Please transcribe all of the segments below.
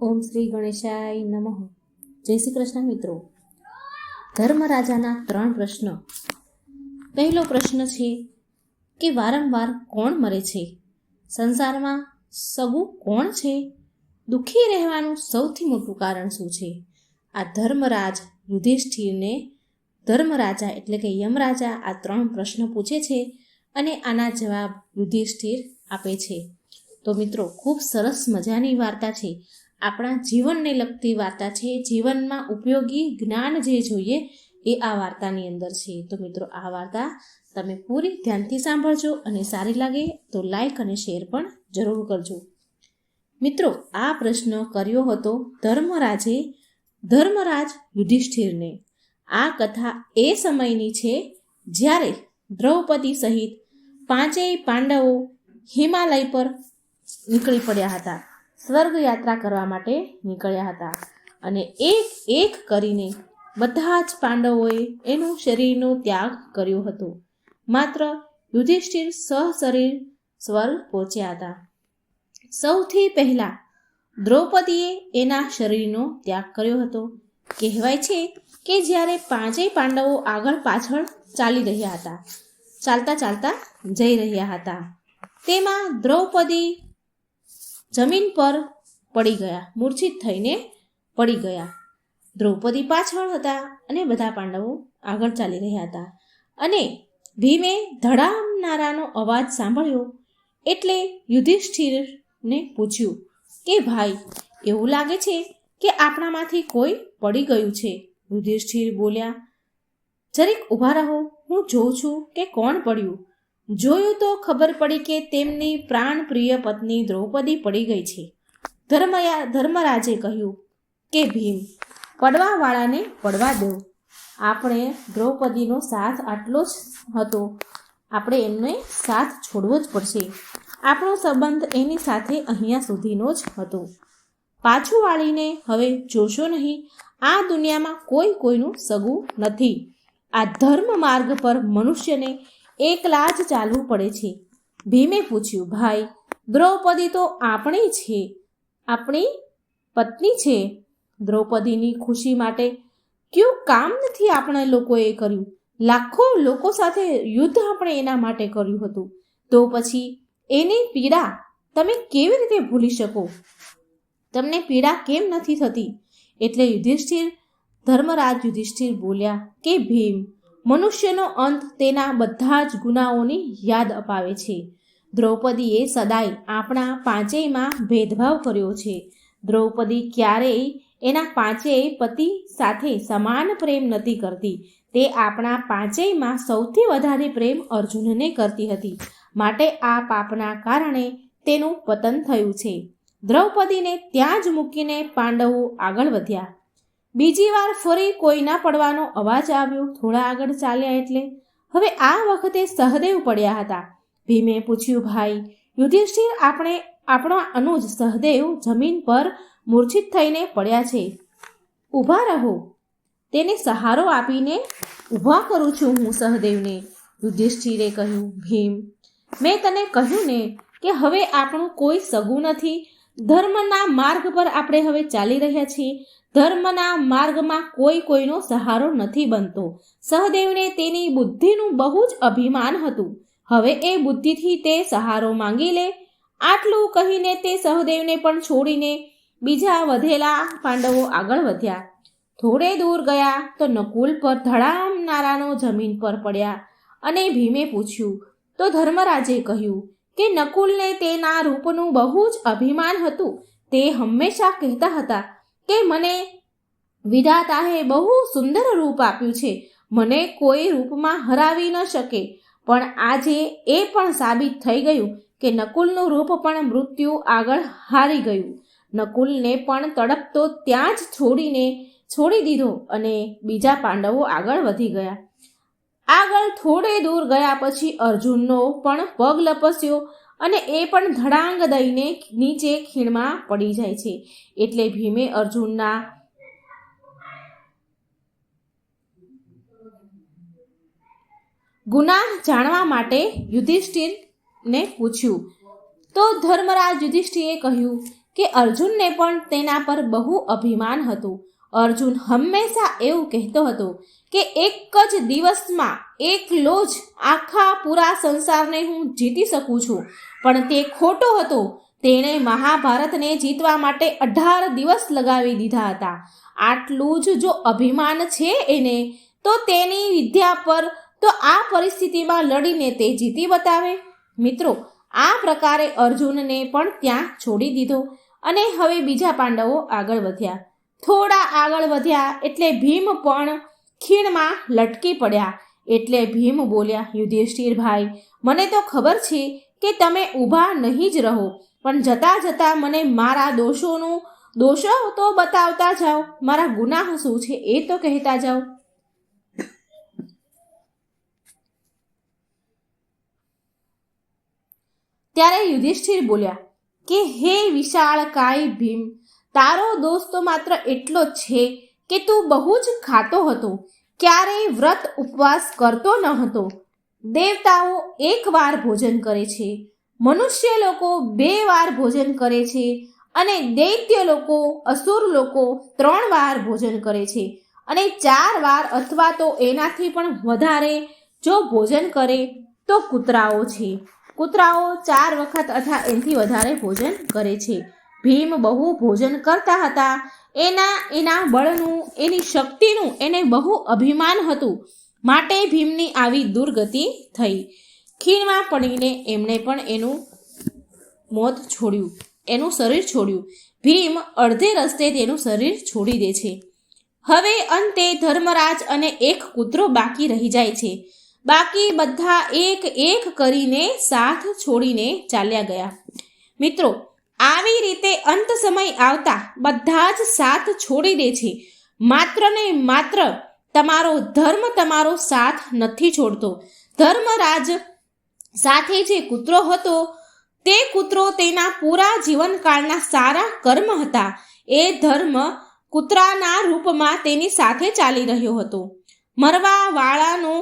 ઓમ શ્રી ગણેશાય નમઃ. જય શ્રી કૃષ્ણ મિત્રો. ધર્મરાજાના ત્રણ પ્રશ્ન. પહેલો પ્રશ્ન છે કે વારંવાર કોણ મરે છે? સંસારમાં સગું કોણ છે? દુઃખી રહેવાનું સૌથી મોટું કારણ શું છે? આ ધર્મરાજ યુધિષ્ઠિરને ધર્મરાજા એટલે કે યમરાજા આ ત્રણ પ્રશ્ન પૂછે છે અને આના જવાબ યુધિષ્ઠિર આપે છે. તો મિત્રો, ખૂબ સરસ મજાની વાર્તા છે. આપણા જીવનને લગતી વાર્તા છે. જીવનમાં ઉપયોગી જ્ઞાન જે જોઈએ એ આ વાર્તાની અંદર છે. તો મિત્રો, આ વાર્તા તમે પૂરી ધ્યાનથી સાંભળજો અને સારી લાગે તો લાઈક અને શેર પણ જરૂર કરજો. મિત્રો, આ પ્રશ્ન કર્યો હતો ધર્મરાજે ધર્મરાજ યુધિષ્ઠિરને. આ કથા એ સમયની છે જ્યારે દ્રૌપદી સહિત પાંચેય પાંડવો હિમાલય પર નીકળી પડ્યા હતા. સ્વર્ગ યાત્રા કરવા માટે નીકળ્યા હતા. અને એક એક કરીને બધા જ પાંડવોએ એનું શરીરનો ત્યાગ કર્યો હતો. માત્ર યુધિષ્ઠિર સહશરીર સ્વર્ગ પહોંચ્યા હતા. સૌથી પહેલા દ્રૌપદીએ એના શરીરનો ત્યાગ કર્યો હતો. કહેવાય છે કે જ્યારે પાંચેય પાંડવો આગળ પાછળ ચાલી રહ્યા હતા, ચાલતા ચાલતા જઈ રહ્યા હતા. તેમાં દ્રૌપદી જમીન પર પડી ગયા, મૂર્છિત થઈને પડી ગયા. દ્રૌપદી પાછળ હતા અને બધા પાંડવો આગળ ચાલી રહ્યા હતા. અને ભીમે ધડામનારાનો અવાજ સાંભળ્યો એટલે યુધિષ્ઠિરને પૂછ્યું કે, ભાઈ, એવું લાગે છે કે આપણામાંથી કોઈ પડી ગયું છે? યુધિષ્ઠિર બોલ્યા, જરીક ઊભા રહો, હું જોઉં છું કે કોણ પડ્યું? જોયું તો ખબર પડી કે તેમની પ્રાણપ્રિય પત્ની દ્રૌપદી પડી ગઈ છે. ધર્મયા, ધર્મરાજે કહ્યું કે ભીમ, પડવાવાળાને પડવા દો. આપણે દ્રૌપદીનો સાથ આટલો જ હતો. આપણે એમને સાથ છોડવો જ પડશે. આપણો સંબંધ એની સાથે અહીંયા સુધીનો જ હતો. પાછું વાળીને હવે જોશો નહીં, આ દુનિયામાં કોઈ કોઈનું સગું નથી. આ ધર્મ માર્ગ પર મનુષ્યને એકલા જ ચાલવું પડે છે. ભીમે પૂછ્યું, ભાઈ, દ્રૌપદી તો આપણી છે. આપણી પત્ની છે. દ્રૌપદીની ખુશી માટે કયું કામ નથી આપણે લોકોએ કર્યું? લાખો લોકો સાથે યુદ્ધ આપણે એના માટે કર્યું હતું. તો પછી એની પીડા તમે કેવી રીતે ભૂલી શકો? તમને પીડા કેમ નથી થતી? એટલે યુધિષ્ઠિર, ધર્મરાજ યુધિષ્ઠિર બોલ્યા કે, ભીમ મનુષ્યનો અંત તેના બધા જ ગુનાઓની યાદ અપાવે છે. દ્રૌપદીએ સદાય આપણા પાંચેયમાં ભેદભાવ કર્યો છે. દ્રૌપદી ક્યારેય એના પાંચેય પતિ સાથે સમાન પ્રેમ નથી કરતી. તે આપણા પાંચેયમાં સૌથી વધારે પ્રેમ અર્જુનને કરતી હતી. માટે આ પાપના કારણે તેનું પતન થયું છે. દ્રૌપદીને ત્યાં જ મૂકીને પાંડવો આગળ વધ્યા. બીજી વાર ફરી કોઈના પડવાનો અવાજ આવ્યો. થોડા આગળ ચાલ્યા એટલે. હવે આ વખતે સહદેવ પડ્યા હતા. ભીમે પૂછ્યું, ભાઈ, યુધિષ્ઠિર આપણે, આપણો અનુજ સહદેવ જમીન પર મૂર્છિત થઈને પડ્યા છે. ઊભા રહો. તેને સહારો આપીને ઊભા કરું છું હું સહદેવને. યુધિષ્ઠિરે કહ્યું, ભીમ, મેં તને કહ્યું ને કે હવે આપણું કોઈ સગું નથી. ધર્મના માર્ગ પર આપણે હવે ચાલી રહ્યા છીએ. ધર્મના માર્ગમાં કોઈ કોઈનો સહારો નથી બનતો. સહદેવને તેની બુદ્ધિનું બહુ જ અભિમાન હતું. હવે એ બુદ્ધિથી તે સહારો માંગી લે. આટલું કહીને તે સહદેવને પણ છોડીને બીજા વધેલા પાંડવો આગળ વધ્યા. થોડે દૂર ગયા તો નકુલ પર ધડામનારાનો જમીન પર પડ્યા અને ભીમે પૂછ્યું, તો ધર્મરાજે કહ્યું કે નકુલને તેના રૂપનું બહુ જ અભિમાન હતું. તે હંમેશા કહેતા હતા કે મને વિધાતાએ બહુ સુંદર રૂપ આપ્યું છે. મને કોઈ રૂપમાં હરાવી ન શકે. પણ આજે એ પણ સાબિત થઈ ગયું કે નકુલનું રૂપ પણ મૃત્યુ આગળ હારી ગયું. નકુલને પણ તડપતો ત્યાં જ છોડીને છોડી દીધો અને બીજા પાંડવો આગળ વધી ગયા. આગળ થોડે દૂર ગયા પછી અર્જુનનો પણ પગ લપસ્યો. અને એ પણ ધડાંગ દઈને નીચે ખીણમાં પડી જાય છે. એટલે ભીમે અર્જુનના ગુનાહ જાણવા માટે યુધિષ્ઠિરને પૂછ્યું. તો ધર્મરાજ યુધિષ્ઠિરે કહ્યું કે અર્જુનને પણ તેના પર બહુ અભિમાન હતું. અર્જુન હંમેશા એવું કહેતો હતો કે એક જ દિવસમાં એકલો જ આખા પૂરા સંસારને હું જીતી શકું છું. પણ તે ખોટો હતો. તેણે મહાભારતને જીતવા માટે અઢાર દિવસ લગાવી દીધા હતા. આટલું જ જો અભિમાન છે એને, તો તેની વિદ્યા પર તો આ પરિસ્થિતિમાં લડીને તે જીતી બતાવે. મિત્રો, આ પ્રકારે અર્જુનને પણ ત્યાં છોડી દીધો. અને હવે બીજા પાંડવો આગળ વધ્યા. થોડા આગળ વધ્યા એટલે ભીમ પણ ખીણમાં લટકી પડ્યા. એટલે ભીમ બોલ્યા યુધિષ્ઠિર ભાઈ મને તો ખબર છે કે તમે ઊભા નહીં જ રહો, પણ જતા જતા મને મારા દોષોનું દોષો તો બતાવતા જાઓ. મારા ગુનાહ શું છે એ તો કહેતા જાઓ. ત્યારે યુધિષ્ઠિર બોલ્યા, કે હે વિશાળ કાય ભીમ, તારો દોષ તો માત્ર એટલો જ છે કે તું બહુ જ ખાતો હતો. ક્યારેય વ્રત ઉપવાસ કરતો ન હતો. દેવતાઓ એક વાર ભોજન કરે છે, મનુષ્ય લોકો બે વાર ભોજન કરે છે અને દૈત્ય લોકો, અસુર લોકો ત્રણ વાર ભોજન કરે છે અને ચાર વાર અથવા તો એનાથી પણ વધારે જો ભોજન કરે તો કૂતરાઓ છે. કૂતરાઓ ચાર વખત અથવા એનાથી વધારે ભોજન કરે છે. ભીમ બહુ ભોજન કરતા હતા. એના એના બળનું, એની શક્તિનું એને બહુ અભિમાન હતું. માટે ભીમની આવી દુર્ગતિ થઈ. ખીણમાં પડીને એમણે પણ એનું મોત છોડ્યું. એનું શરીર છોડ્યું. ભીમ અડધે રસ્તે તેનું શરીર છોડી દે છે. હવે અંતે ધર્મરાજ અને એક કૂતરો બાકી રહી જાય છે. બાકી બધા એક એક કરીને સાથ છોડીને ચાલ્યા ગયા. મિત્રો આવી રીતે અંત સમય આવતા બધા જ સાથ છોડી દે છે. માત્ર ને માત્ર તમારો ધર્મ તમારો સાથ નથી છોડતો. ધર્મરાજ સાથે જે કૂતરો હતો, તે કૂતરો તેના પૂરા જીવનકાળના સારા કર્મ હતા. એ ધર્મ કૂતરાના રૂપમાં તેની સાથે ચાલી રહ્યો હતો. મરવા વાળાનો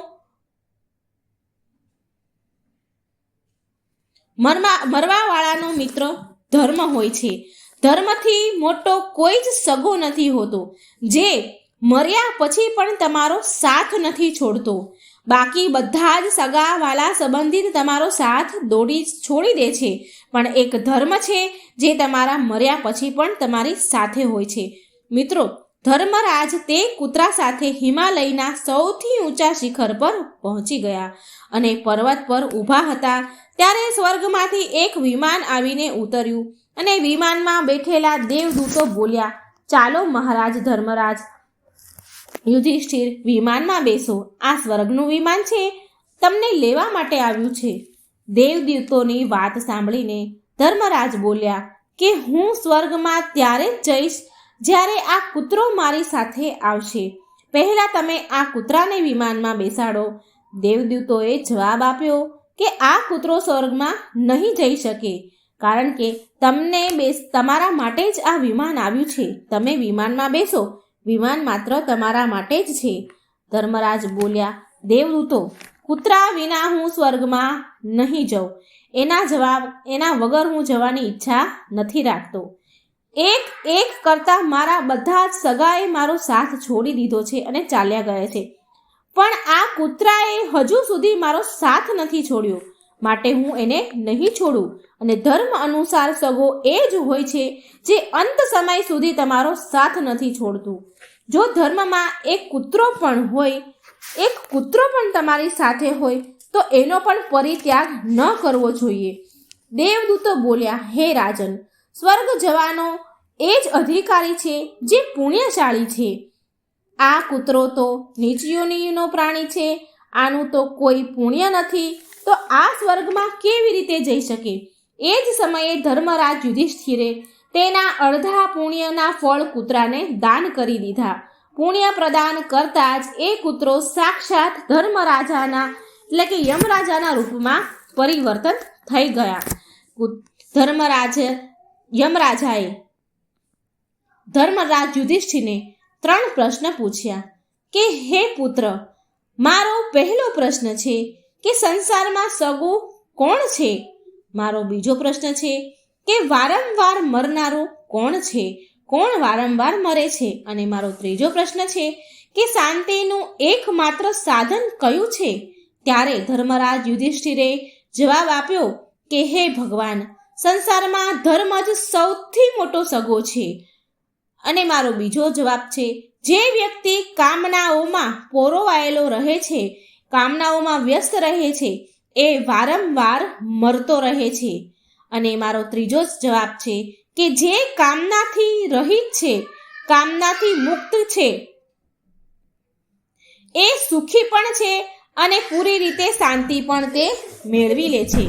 મરવા, મરવાવાળાનો મિત્ર ધર્મ હોય છે. ધર્મથી મોટો કોઈ જ સગો નથી હોતો. જે મર્યા પછી પણ તમારો સાથ નથી છોડતો. બાકી બધા જ સગાવાલા સંબંધિત તમારો સાથ દોડી છોડી દે છે. પણ એક ધર્મ છે જે તમારા મર્યા પછી પણ તમારી સાથે હોય છે. મિત્રો ધર્મરાજ તે કૂતરા સાથે હિમાલયના સૌથી ઊંચા શિખર પર પહોંચી ગયા અને પર્વત પર ઊભા હતા. ત્યારે સ્વર્ગમાંથી એક વિમાન આવીને ઉતર્યું અને વિમાનમાં બેઠેલા દેવદૂતો બોલ્યા, ચાલો મહારાજ ધર્મરાજ, યુધિષ્ઠિર, વિમાનમાં બેસો. આ સ્વર્ગનું વિમાન છે. તમને લેવા માટે આવ્યું છે. દેવદૂતોની વાત સાંભળીને ધર્મરાજ બોલ્યા, કે હું સ્વર્ગમાં ત્યારે જઈશ જ્યારે આ કૂતરો મારી સાથે આવશે, પહેલા તમે આ કૂતરાને વિમાનમાં બેસાડો. દેવદૂતોએ જવાબ આપ્યો કે આ કૂતરો સ્વર્ગમાં નહીં જઈ શકે, કારણ કે તમને બેસ તમારા માટે જ આ વિમાન આવ્યું છે. તમે વિમાનમાં બેસો, વિમાન માત્ર તમારા માટે જ છે. ધર્મરાજ બોલ્યા, દેવદૂતો, કૂતરા વિના હું સ્વર્ગમાં નહીં જાઉં. એના જવાબ, એના વગર હું જવાની ઈચ્છા નથી રાખતો. એક એક કરતાં મારા બધા સગાએ મારો સાથ છોડી દીધો છે અને ચાલ્યા ગયા છે. પણ આ કૂતરાએ હજુ સુધી મારો સાથ નથી છોડ્યો. માટે હું એને નહીં છોડું. અને ધર્મ અનુસાર સગો એ જ હોય છે જે અંત સમય સુધી તમારો સાથ નથી છોડતું. જો ધર્મમાં એક કૂતરો પણ હોય, એક કૂતરો પણ તમારી સાથે હોય, તો એનો પણ પરિત્યાગ ન કરવો જોઈએ. દેવદૂતો બોલ્યા, હે રાજન સ્વર્ગ જવાનો એ જ અધિકારી છે જે પુણ્યશાળી છે. આ કૂતરો તો નીચયોનીનો પ્રાણી છે. આનું તો કોઈ પુણ્ય નથી. તો આ સ્વર્ગમાં કેવી રીતે જઈ શકે? એ જ સમયે ધર્મરાજ યુધિષ્ઠિરે તેના અડધા પુણ્યના ફળ કૂતરાને દાન કરી દીધા. પુણ્ય પ્રદાન કરતા જ એ કૂતરો સાક્ષાત ધર્મરાજાના, એટલે કે યમરાજાના રૂપમાં પરિવર્તન થઈ ગયા. ધર્મરાજ યમરાજાએ ધર્મરાજ યુધિષ્ઠિરને ત્રણ પ્રશ્ન પૂછ્યા કે, હે પુત્ર, મારો પહેલો પ્રશ્ન છે કે સંસારમાં સગો કોણ છે? મારો બીજો પ્રશ્ન છે કે, વારંવાર મરનારો કોણ છે? કોણ વારંવાર મરે છે? અને મારો ત્રીજો પ્રશ્ન છે કે, શાંતિનું એકમાત્ર સાધન કયું છે? ત્યારે ધર્મરાજ યુધિષ્ઠિરે જવાબ આપ્યો કે, હે ભગવાન સંસારમાં ધર્મ જ સૌથી મોટો સગો છે. અને મારો બીજો જવાબ છે, જે વ્યક્તિ કામનાઓમાં પોરોવાયેલો રહે છે, કામનાઓમાં વ્યસ્ત રહે છે, એ વારંવાર મરતો રહે છે. અને મારો ત્રીજો જવાબ છે કે જે કામનાથી રહિત છે, કામનાથી મુક્ત છે, એ સુખી પણ છે અને પૂરી રીતે શાંતિ પણ તે મેળવી લે છે.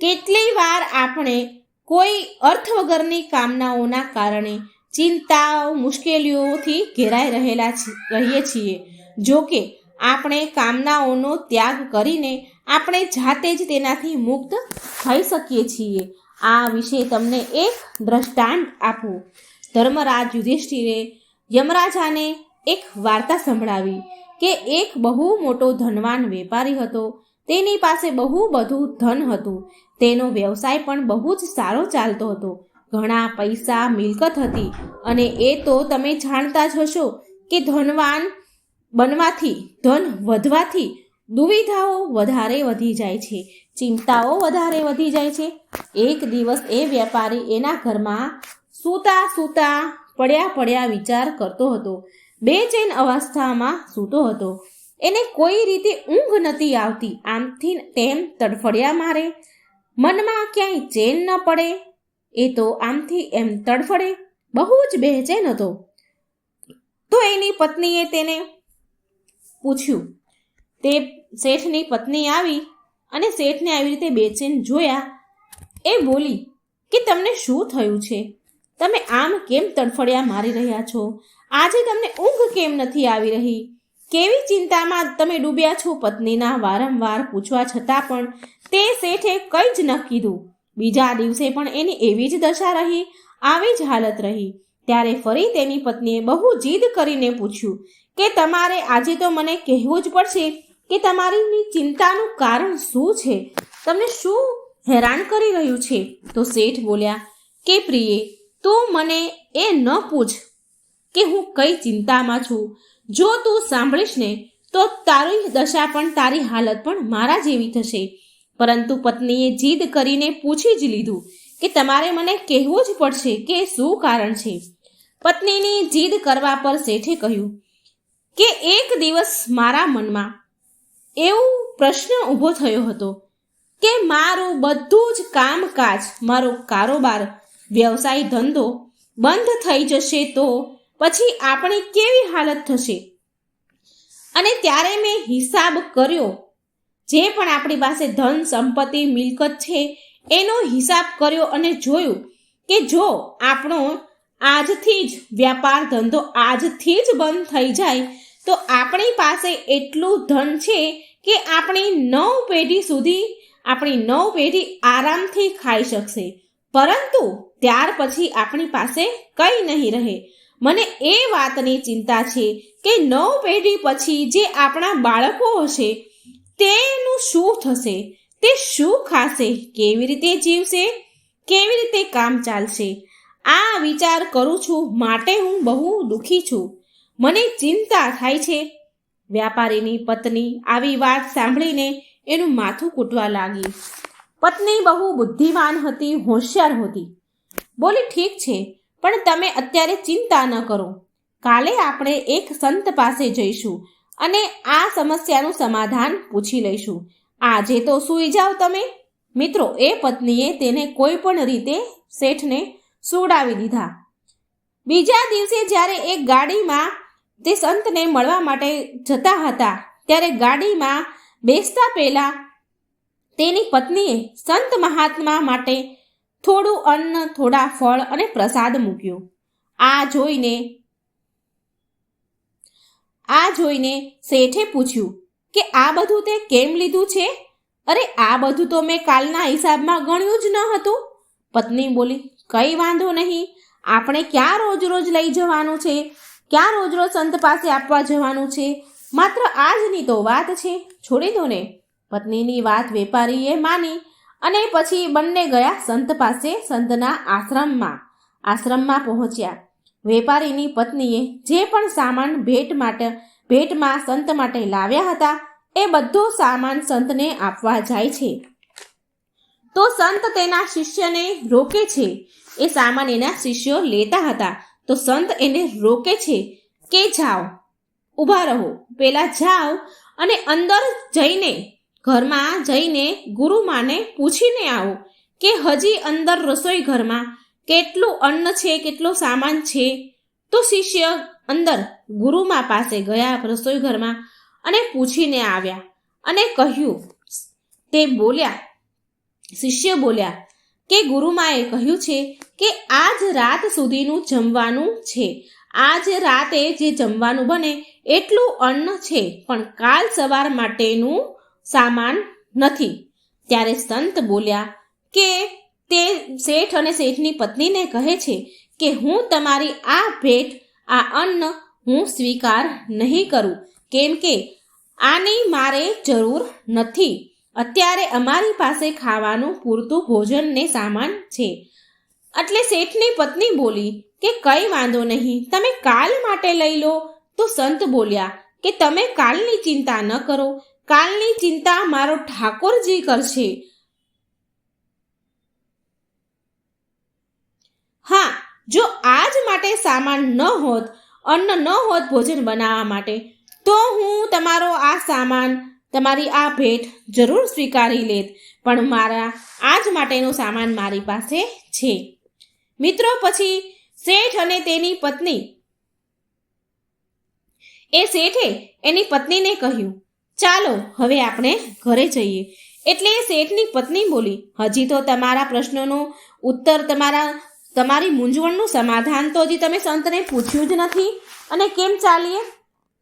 કેટલી વાર આપણે કોઈ અર્થ વગરની કામનાઓના કારણે ચિંતાઓ, મુશ્કેલીઓથી ઘેરાઈ રહેલા રહીએ છીએ. જો કે આપણે કામનાઓનો ત્યાગ કરીને આપણે જાતે જ તેનાથી મુક્ત થઈ શકીએ છીએ. આ વિશે તમને એક દ્રષ્ટાંત આપું. ધર્મરાજ યુધિષ્ઠિરે યમરાજાને એક વાર્તા સંભળાવી કે એક બહુ મોટો ધનવાન વેપારી હતો. તેની પાસે બહુ બધું ધન હતું. તેનો વ્યવસાય પણ બહુ જ સારો ચાલતો હતો. ઘણા પૈસા મિલકત હતી અને એ તો તમે જાણતા જ હશો કે ધનવાન બનવાથી, ધન વધવાથી દુવિધાઓ વધારે વધી જાય છે, ચિંતાઓ વધારે વધી જાય છે. એક દિવસ એ વેપારી એના ઘરમાં સૂતા સૂતા પડ્યા પડ્યા વિચાર કરતો હતો. બેચેન અવસ્થામાં સૂતો હતો. એને કોઈ રીતે ઊંઘ નથી આવતી. આમથી તેમ તડફડિયા મારે. મનમાં ક્યાંય ચેન ન પડે. એ તો આમથી એમ તડફડે. બહુ જ બેચેન હતો. તો એની પત્નીએ તેને પૂછ્યું. તે શેઠની પત્ની આવી અને શેઠને આવી રીતે બેચેન જોયા. એ બોલી, કે તમને શું થયું છે? તમે આમ કેમ તડફડિયા મારી રહ્યા છો? આજે તમને ઊંઘ કેમ નથી આવી રહી? કેવી ચિંતામાં તમે ડૂબ્યા છો પત્નીના વારંવાર પૂછવા છતાં પણ તે શેઠે કંઈ જ ન કીધું. બીજા દિવસે પણ એની એવી જ દશા રહી, આવી જ હાલત રહી. ત્યારે ફરી તેની પત્નીએ બહુ જીદ કરીને પૂછ્યું કે તમારે આજે તો મને કહેવું જ પડશે કે તમારી ચિંતાનું કારણ શું છે? તમને શું હેરાન કરી રહ્યું છે? તો શેઠ બોલ્યા, કે પ્રિયે, તું મને એ ન પૂછ કે હું કઈ ચિંતામાં છું. જો તું સાંભળીશ ને, તો તારી દશા પણ તારી હાલત પણ મારા જેવી થશે. પરંતુ પત્નીએ જીદ કરીને પૂછી જ લીધું કે તમારે મને કહેવું જ પડશે કે શું કારણ છે. પત્નીની જીદ કરવા પર શેઠે કહ્યું કે એક દિવસ મારા મનમાં એવું પ્રશ્ન ઊભો થયો હતો કે મારું બધું જ કામકાજ, મારો કારોબાર, વ્યવસાય ધંધો બંધ થઈ જશે તો પછી આપણી કેવી હાલત થશે? અને ત્યારે મેં હિસાબ કર્યો. જે પણ આપણી પાસે ધન, સંપત્તિ, મિલકત છે, એનો હિસાબ કર્યો અને જોયું કે જો આપણો આજથી જ વ્યાપાર ધંધો આજથી જ બંધ થઈ જાય, તો આપણી પાસે એટલું ધન છે કે આપણી નવ પેઢી સુધી આપણી નવ પેઢી આરામથી ખાઈ શકશે. પરંતુ ત્યાર પછી આપણી પાસે કંઈ નહીં રહે. મને એ વાતની ચિંતા છે કે નવ પેઢી પછી જે આપણા બાળકો હશે, તેનું શું થશે? તે શું ખાશે? કેવી રીતે જીવશે? કેવી રીતે કામ ચાલશે? આ વિચાર કરું છું, માટે હું બહુ દુઃખી છું. મને ચિંતા થાય છે. વ્યાપારીની પત્ની આવી વાત સાંભળીને એનું માથું કૂટવા લાગી. પત્ની બહુ બુદ્ધિમાન હતી, હોશિયાર હતી. બોલી, ઠીક છે. પણ તમે અત્યારે ચિંતા ન કરો. કાલે આપણે એક સંત પાસે જઈશું અને આ સમસ્યાનું સમાધાન પૂછી લઈશું. આજે તો સૂઈ જાઓ તમે. મિત્રો, એ પત્નીએ તેને કોઈ પણ રીતે શેઠને સુવડાવી દીધા. બીજા દિવસે જ્યારે એક ગાડીમાં તે સંતને મળવા માટે જતા હતા, ત્યારે ગાડીમાં બેસતા પહેલા તેની પત્નીએ સંત મહાત્મા માટે થોડું અન્ન, થોડા ફળ અને પ્રસાદ મૂક્યો. આ જોઈને આ જોઈને શેઠે પૂછ્યું કે આ બધું તે કેમ લીધું છે? અરે, આ બધું તો મેં કાલના હિસાબમાં ગણ્યું જ ન હતું. પત્ની બોલી, કંઈ વાંધો નહીં. આપણે ક્યાં રોજ રોજ લઈ જવાનું છે? ક્યાં રોજ રોજ સંત પાસે આપવા જવાનું છે? માત્ર આજની તો વાત છે. છોડી દો ને. પત્નીની વાત વેપારીએ માની. અને પછી બંને ગયા સંત પાસે સંતના આશ્રમમાં. આશ્રમમાં પહોંચ્યા. વેપારીની પત્નીએ જે પણ સામાન ભેટ માટે, ભેટમાં સંત માટે લાવ્યા હતા, એ બધો સામાન સંતને આપવા જાય છે. તો સંત તેના શિષ્યને રોકે છે. એ સામાન એના શિષ્યો લેતા હતા. તો સંત એને રોકે છે કે જાઓ. ઊભા રહો. પહેલાં જાઓ અને અંદર જઈને ઘરમાં જઈને ગુરુમાને પૂછીને આવો કે હજી અંદર રસોઈ ઘરમાં કેટલું અન્ન છે, કેટલો સામાન છે? તો શિષ્ય અંદર ગુરુમા પાસે ગયા રસોઈ ઘરમાં અને પૂછીને આવ્યા અને કહ્યું, તે બોલ્યા, શિષ્ય બોલ્યા, કે ગુરુમાએ કહ્યું છે કે આજ રાત સુધીનું જમવાનું છે. આજ રાતે જે જમવાનું બને એટલું અન્ન છે, પણ કાલ સવાર માટેનું સામાન નથી. ત્યારે સંત બોલ્યા, કે તે શેઠ અને શેઠની પત્નીને કહે છે કે હું તમારી આ ભેટ, આ અન્ન હું સ્વીકાર નહીં કરું. કેમ કે આની મારે જરૂર નથી. અત્યારે અમારી પાસે ખાવાનું પૂરતું ભોજન ને સામાન છે. એટલે શેઠની પત્ની બોલી, કે કઈ વાંધો નહીં, તમે કાલ માટે લઈ લો. તો સંત બોલ્યા, કે તમે કાલની ચિંતા ન કરો. કાલની ચિંતા મારો ઠાકોરજી કરશે. હા, જો આજ માટે સામાન ન હોત, અન્ન ન હોત ભોજન બનાવવા માટે, તો હું તમારો આ સામાન, તમારી આ ભેટ જરૂર સ્વીકારી લેત, પણ મારા આજ માટેનો સામાન મારી પાસે છે. મિત્રો, પછી શેઠ અને તેની પત્ની. એ શેઠે એની પત્નીને કહ્યું ચાલો, હવે આપણે ઘરે જઈએ. એટલે શેઠની પત્ની બોલી, હજી તો તમારા પ્રશ્નોનો ઉત્તર તમારા, તમારી મૂંઝવણનું સમાધાન તો હજી તમે સંતને પૂછ્યું જ નથી. અને કેમ ચાલીએ?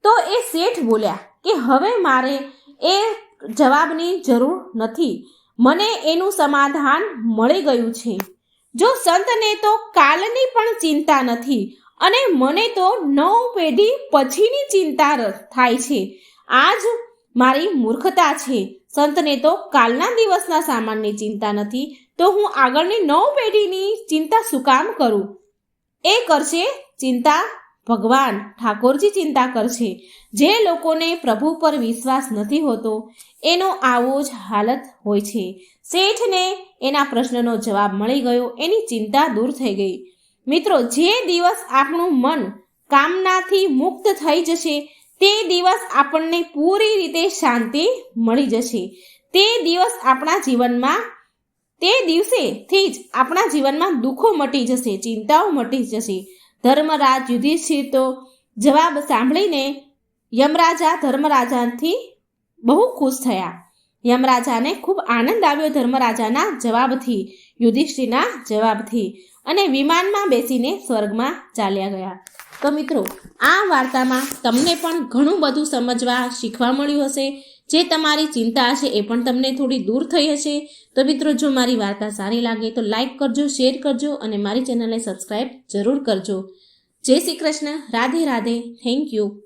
તો એ શેઠ બોલ્યા કે, હવે મારે એ જવાબની જરૂર નથી. મને એનું સમાધાન મળી ગયું છે. જો સંતને તો કાલની પણ ચિંતા નથી અને મને તો નવ પેઢી પછીની ચિંતા થાય છે. આજ મારી મૂર્ખતા છે. સંતને તો કાલના દિવસના સામાનની ચિંતા નથી. તો હું આગળની નવ પેઢીની ચિંતા શું કામ કરું? એ કરશે ચિંતા ભગવાન. ઠાકોરજી ચિંતા કરશે. જે લોકોને પ્રભુ પર વિશ્વાસ નથી હોતો, એનો આવો જ હાલત હોય છે. શેઠને એના પ્રશ્નનો જવાબ મળી ગયો. એની ચિંતા દૂર થઈ ગઈ. મિત્રો, જે દિવસ આપણું મન કામનાથી મુક્ત થઈ જશે તે દિવસ આપણને પૂરી રીતે શાંતિ મળી જશે. તે દિવસ આપણા જીવનમાં, તે દિવસેથી જ આપણા જીવનમાં દુઃખો મટી જશે, ચિંતાઓ મટી જશે. ધર્મરાજ યુધિષ્ઠિર તો જવાબ સાંભળીને યમરાજા ધર્મરાજાથી બહુ ખુશ થયા. યમરાજાને ખૂબ આનંદ આવ્યો ધર્મરાજાના જવાબથી, યુધિષ્ઠિરના જવાબથી અને વિમાનમાં બેસીને સ્વર્ગમાં ચાલ્યા ગયા. તો મિત્રો, આ વાર્તામાં તમને પણ ઘણું બધું સમજવા શીખવા મળ્યું હશે. જે તમારી ચિંતા હશે એ પણ તમને થોડી દૂર થઈ હશે. તો મિત્રો, જો મારી વાર્તા સારી લાગે તો લાઈક કરજો, શેર કરજો અને મારી ચેનલને સબસ્ક્રાઈબ જરૂર કરજો. જય શ્રી કૃષ્ણ. રાધે રાધે. Thank you.